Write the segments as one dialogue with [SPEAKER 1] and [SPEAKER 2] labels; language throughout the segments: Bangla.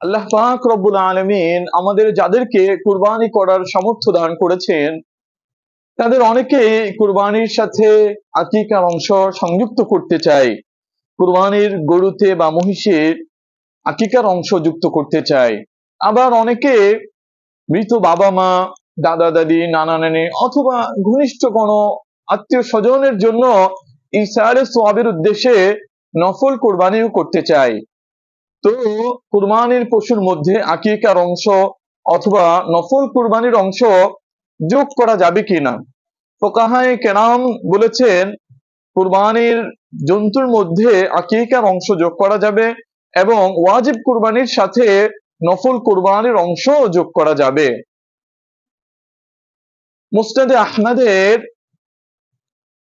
[SPEAKER 1] আল্লাহ পাক রব্বুল আলমিন আমাদের যাদেরকে কুরবানি করার সামর্থ্য দান করেছেন, তাদের অনেকেই কুরবানির সাথে আকিকার অংশ সংযুক্ত করতে চায় কুরবানির গরুতে বা মহিষের আকিকার অংশ যুক্ত করতে চায় আবার অনেকে মৃত বাবা মা, দাদা দাদি, নানা নানি অথবা ঘনিষ্ঠ কোনো আত্মীয় স্বজনের জন্য ইসারে সোয়াবের উদ্দেশ্যে নফল কোরবানিও করতে চায় তো কুরবানির পশুর মধ্যে আকিকার অংশ অথবা নফল কুরবানির অংশ যোগ করা যাবে কিনা? ফোকাহায় কেরাম বলেছেন, কুরবানির জন্তুর মধ্যে আকিকার অংশ যোগ করা যাবে এবং ওয়াজিব কুরবানির সাথে নফল কুরবানির অংশ যোগ করা যাবে। মুস্তাদে আহমদের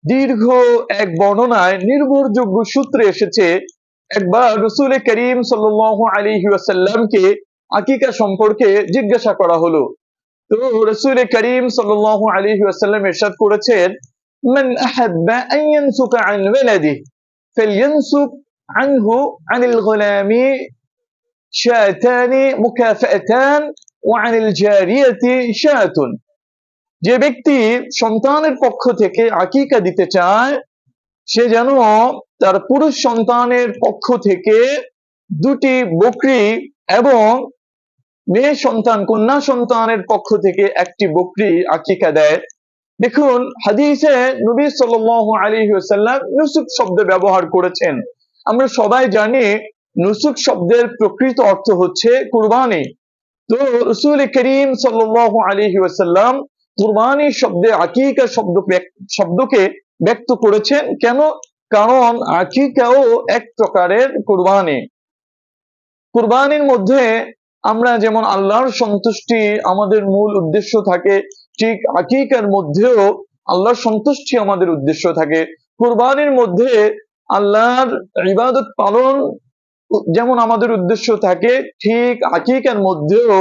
[SPEAKER 1] দীর্ঘ এক বর্ণনায় নির্ভরযোগ্য সূত্রে এসেছে একবার রসুল করিম সাল্লাহ আলী ওয়াসাল্লামকে আকিকা সম্পর্কে জিজ্ঞাসা করা হলো তো রসুল করিম সাল্লাহ আলী ওয়াসাল্লাম এরশাদ করেছেন من أحب أن ينسك عن ولده فلينسك عنه عن الغلام شاتان مكافأتان وعن الجارية شاة যে ব্যক্তি সন্তানের পক্ষ থেকে আকিকা দিতে চায় সে যেন তার পুরুষ সন্তানের পক্ষ থেকে দুটি বকরি এবং মেয়ে সন্তান, কন্যা সন্তানের পক্ষ থেকে একটি বকরি আকিকা দেয়। দেখুন, হাদিসে নবী সাল আলী সাল্লাম নুসুক শব্দ ব্যবহার করেছেন। আমরা সবাই জানি নুসুক শব্দের প্রকৃত অর্থ হচ্ছে কুরবানি। তো রসুল করিম সাল আলী সাল্লাম কুরবানি শব্দে আকিকা শব্দ শব্দকে ব্যক্ত করেছেন। কেন? কারণ আকিকাও এক প্রকারের কুরবানি। কুরবানির মধ্যে আমরা যেমন আল্লাহর সন্তুষ্টি আমাদের মূল উদ্দেশ্য থাকে, ঠিক আকিকার মধ্যেও আল্লাহর সন্তুষ্টি আমাদের উদ্দেশ্য থাকে। কুরবানির মধ্যে আল্লাহর ইবাদত পালন যেমন আমাদের উদ্দেশ্য থাকে, ঠিক আকিকার মধ্যেও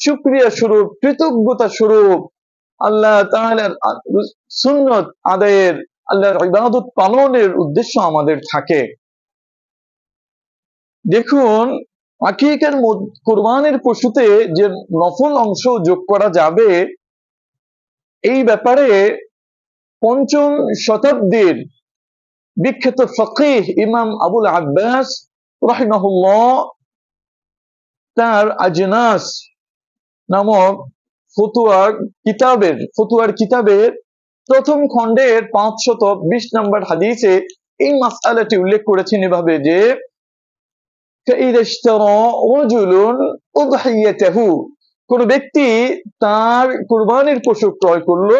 [SPEAKER 1] সুক্রিয়া স্বরূপ, কৃতজ্ঞতা স্বরূপ আল্লাহ তাহলে সুন্নত আদায়ের আল্লাহর ইবাদত পালনের উদ্দেশ্য আমাদের থাকে। দেখুন, আকিকার কোরবানের পশুতে যে নফল অংশ যোগ করা যাবে, এই ব্যাপারে পঞ্চম শতাব্দীর বিখ্যাত ফকিহ ইমাম আবুল আব্বাস রাহিমাহুল্লাহ তার আজনাস নামক ফতুয়ার কিতাবের ফতুয়ার কিতাবের প্রথম খণ্ডের পাঁচশত বিশ নম্বর হাদিসে এই মাসালাটি উল্লেখ করেছেন এভাবে যে কোন ব্যক্তি তার কুরবানির পশু ক্রয় করল,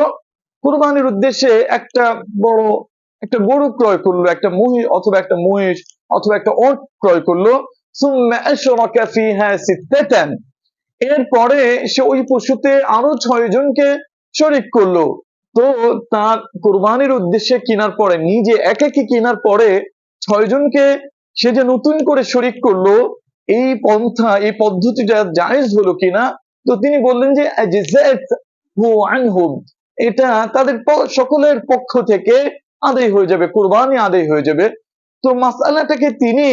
[SPEAKER 1] কুরবানির উদ্দেশ্যে একটা বড়, একটা গরু ক্রয় করল, একটা মহিষ অথবা একটা মহিষ অথবা একটা ওট ক্রয় করল এরপরে সে ওই পশুতে আরও ছয় জনকে শরিক করল। তো তার কোরবানির উদ্দেশ্যে কেনার পরে, নিজে একাকি কেনার পরে ছয়জনকে সে যে নতুন করে শরিক করল, এই পন্থা, এই পদ্ধতিটা জায়েজ হলো কিনা, তো তিনি বললেন যে এটা তাদের সকলের পক্ষ থেকে আদায় হয়ে যাবে, কোরবানি আদায় হয়ে যাবে। তো মাসালাটাকে তিনি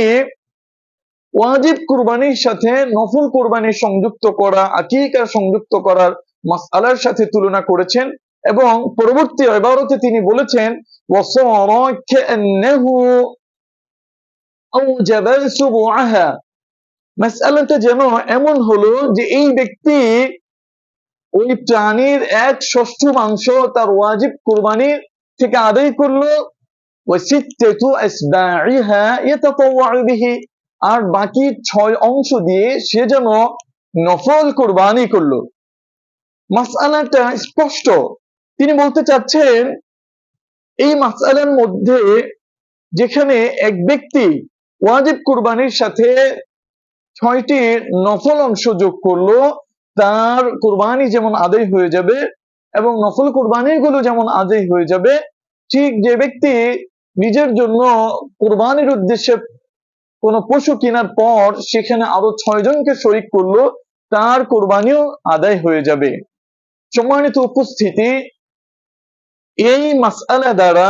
[SPEAKER 1] ওয়াজিব কুরবানির সাথে নফল কোরবানি সংযুক্ত করা, আকিকা সংযুক্ত করার মাসালার সাথে তুলনা করেছেন। এবং পরবর্তী এবারতে তিনি বলেছেন যেন এমন হলো যে এই ব্যক্তি ওই প্রাণীর এক ষষ্ঠ মাংস তার ওয়াজিব কুরবানির থেকে আদায় করল। আর বাকি ছয় অংশ দিয়ে সে যেন নফল কোরবানি করল। মাসালাটা স্পষ্ট। তিনি বলতে চাচ্ছেন, এই মাসালার মধ্যে যেখানে এক ব্যক্তি ওয়াজিব কুরবানির সাথে ছয়টি নফল অংশ যোগ করল, তার কোরবানি যেমন আদায় হয়ে যাবে এবং নফল কোরবানিগুলো যেমন আদায় হয়ে যাবে, ঠিক যে ব্যক্তি নিজের জন্য কোরবানির উদ্দেশ্যে কোন পশু কেনার পর সেখানে আরও ছয় জনকে শরিক করল, তার কোরবানিও আদায় হয়ে যাবে। সম্মানিত উপস্থিতি এই মাসালা দ্বারা,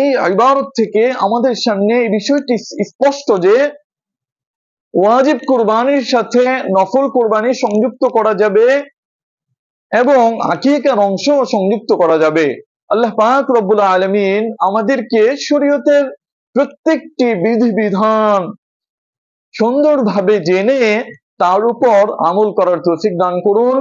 [SPEAKER 1] এই ইবারত থেকে আমাদের সামনে এই বিষয়টি স্পষ্ট যে, ওয়াজিব কোরবানির সাথে নফল কোরবানি সংযুক্ত করা যাবে এবং আকিকার অংশ সংযুক্ত করা যাবে। আল্লাহ পাক রব্বুল আলমিন আমাদেরকে শরীয়তের প্রত্যেকটি বিধিবিধান সুন্দরভাবে জেনে তার উপর আমল করার তৌফিক দান করুন।